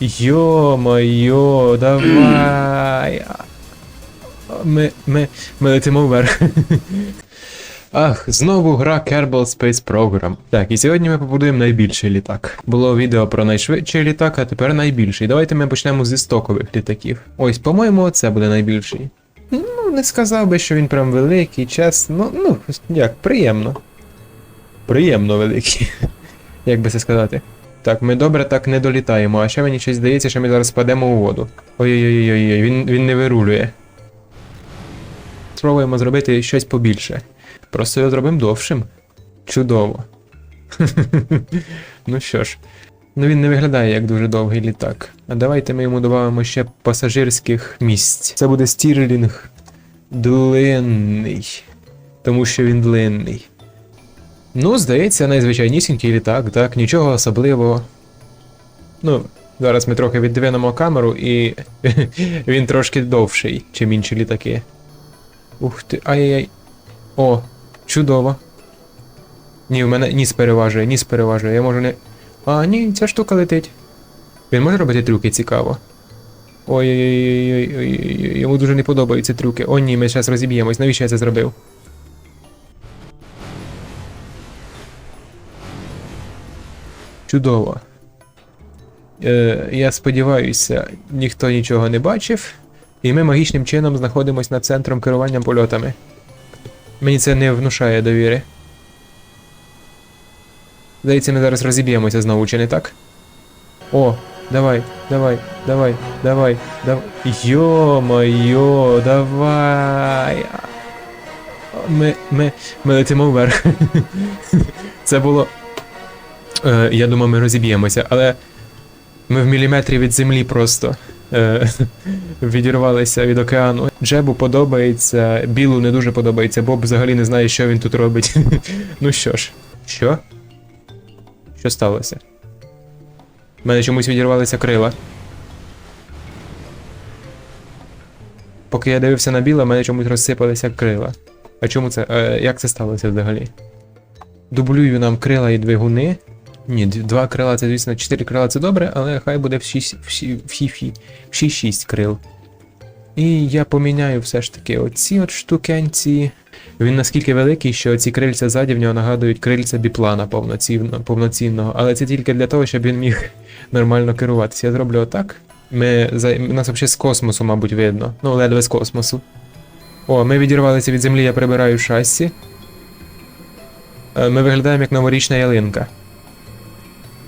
Йо-моє, давай. Ми, ми, ми летимо вверх. Ах, знову гра Kerbal Space Program. Так, і сьогодні ми побудуємо найбільший літак. Було відео про найшвидший літак, а тепер найбільший. Давайте ми почнемо зі стокових літаків. Ось, по-моєму, це буде найбільший. Ну, не сказав би, що він прям великий, чесно. Ну, як, приємно. Приємно великий. Як би це сказати? Так, ми добре так не долітаємо, а ще мені щось здається, що ми зараз впадемо у воду. Ой-ой-ой, він, він не вирулює. Спробуємо зробити щось побільше. Просто його зробимо довшим. Чудово. ну що ж, ну він не виглядає як дуже довгий літак. А давайте ми йому додамо ще пасажирських місць. Це буде стірлінг длинний. Тому що він длинний. Ну, здається, найзвичайнісінький літак, так, нічого особливого. Ну, зараз ми трохи віддвинемо камеру, і він трошки довший, чим інші літаки. Ух ти, ай-яй-яй. О, чудово. Ні, в мене ніс переважує, ніс переважує. Я можу не. А, ні, ця штука летить. Він може робити трюки цікаво. Ой-ой-ой, йому дуже не подобаються трюки. О, ні, ми зараз розіб'ємось. Навіщо я це зробив? Чудово. Е, я сподіваюся, ніхто нічого не бачив, і ми магічним чином знаходимося над центром керування польотами. Мені це не внушає довіри. Здається, ми зараз розіб'ємося знову, чи не так? О, давай, давай, давай, давай, давай. Йо-моє, давай. Ми, ми, ми летимо вверх. Це було. Е, я думав, ми розіб'ємося, але ми в міліметрі від землі просто е, відірвалися від океану. Джебу подобається, Білу не дуже подобається, Боб взагалі не знає, що він тут робить. ну що ж, що? Що сталося? У мене чомусь відірвалися крила. Поки я дивився на біле, в мене чомусь розсипалися крила. А чому це? Е, як це сталося взагалі? Дублюю нам крила і двигуни. Ні, два крила це, звісно, чотири крила це добре, але хай буде всі, всі, всі шість крил. І я поміняю все ж таки оці от штукенці. Він наскільки великий, що ці крильця ззаді в нього нагадують крильця біплана повноцінно, повноцінного, але це тільки для того, щоб він міг нормально керуватися. Я зроблю отак. Ми, нас взагалі з космосу, мабуть, видно. Ну, ледве з космосу. О, ми відірвалися від землі, я прибираю шасі. Е, Ми виглядаємо як новорічна ялинка.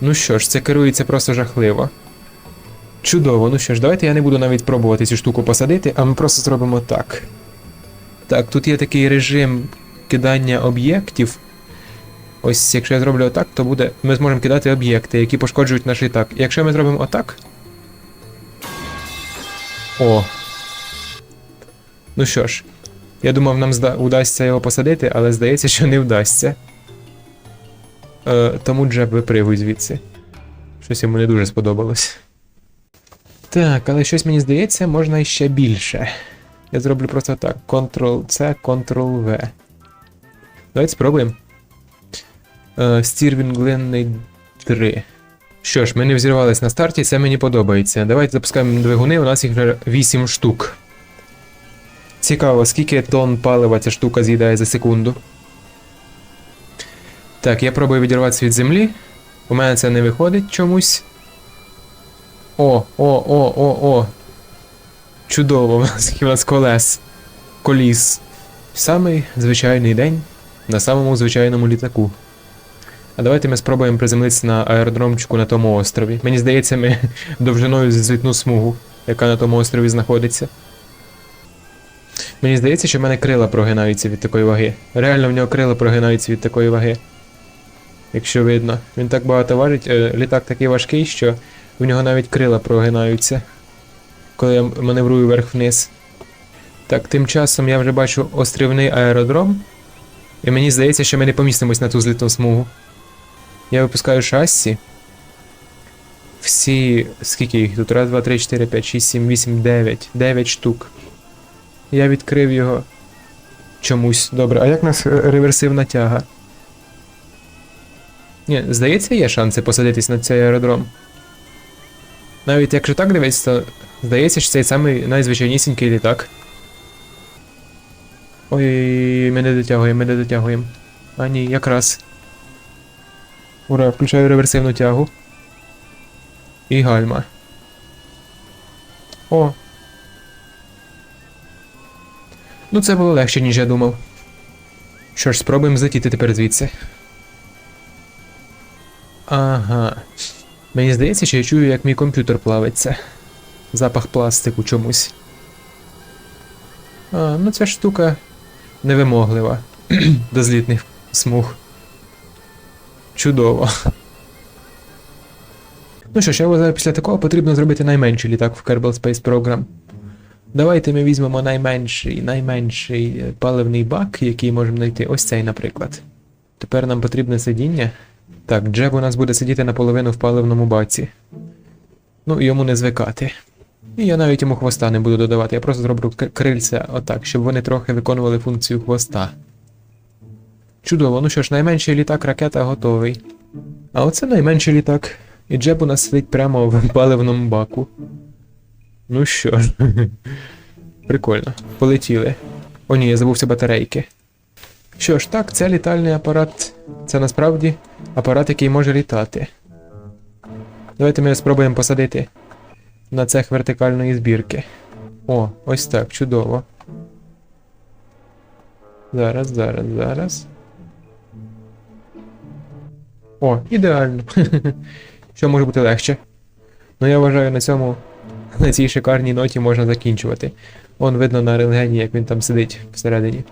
Ну що ж, це керується просто жахливо. Чудово, ну що ж, давайте я не буду навіть пробувати цю штуку посадити, а ми просто зробимо так. Так, тут є такий режим кидання об'єктів. Ось, якщо я зроблю отак, то буде. Ми зможемо кидати об'єкти, які пошкоджують наш літак. Якщо ми зробимо отак. О. Ну що ж, я думав, нам зда... удасться його посадити, але здається, що не вдасться. Е, тому Джеб випригуй звідси. Щось йому не дуже сподобалось. Так, але щось мені здається, можна іще більше. Я зроблю просто так: Ctrl-C, Ctrl-V. Давайте спробуємо. Е, Стірвін Гленний 3. Що ж, ми не взірвались на старті, це мені подобається. Давайте запускаємо двигуни, у нас їх вже 8 штук. Цікаво, скільки тонн палива ця штука з'їдає за секунду. Так, я пробую відірватися від землі. У мене це не виходить чомусь. О, о, о, о, о. Чудово, у нас колес. Коліс. Самий звичайний день на самому звичайному літаку. А давайте ми спробуємо приземлитися на аеродромчику на тому острові. Мені здається, ми довжиною злітну смугу, яка на тому острові знаходиться. Мені здається, що в мене крила прогинаються від такої ваги. Реально в нього крила прогинаються від такої ваги. Якщо видно. Він так багато важить, е, літак такий важкий, що в нього навіть крила прогинаються. Коли я маневрую вверх-вниз. Так, тим часом я вже бачу острівний аеродром. І мені здається, що ми не помістимось на ту злітну смугу. Я випускаю шасі. Всі. Скільки їх тут? Раз, два, три, чотири, п'ять, шість, сім, вісім, дев'ять. Дев'ять штук. Я відкрив його. Чомусь. Добре, а як нас е, реверсивна тяга? Ні, здається, є шанси посадитись на цей аеродром. Навіть якщо так дивитися, то здається, що цей самий найзвичайнісінький літак. Ой, ми не дотягуємо, ми не дотягуємо. А ні, якраз. Ура, включаю реверсивну тягу. І гальма. О. Ну це було легше, ніж я думав. Що ж, спробуємо злетіти тепер звідси. Ага. Мені здається, що я чую, як мій комп'ютер плавиться. Запах пластику чомусь. А, ну ця штука невимоглива до злітних смуг. Чудово. Ну що ж, я вважаю, після такого потрібно зробити найменший літак в Kerbal Space Program. Давайте ми візьмемо найменший, найменший е, паливний бак, який можемо знайти. Ось цей, наприклад. Тепер нам потрібне сидіння. Так, Джеб у нас буде сидіти наполовину в паливному баці. Ну, йому не звикати. І я навіть йому хвоста не буду додавати, я просто зроблю крильця отак, щоб вони трохи виконували функцію хвоста. Чудово, ну що ж, найменший літак ракета готовий. А оце найменший літак. І Джеб у нас сидить прямо в паливному баку. Ну що ж. Прикольно. Полетіли. О ні, я забувся батарейки. Що ж, так, це літальний апарат. Це насправді апарат, який може літати. Давайте ми спробуємо посадити на цех вертикальної збірки. О, ось так, чудово. Зараз, зараз, зараз. О, ідеально. Що може бути легше? Ну я вважаю, на цьому, на цій шикарній ноті можна закінчувати. Он видно на рентгені, як він там сидить всередині.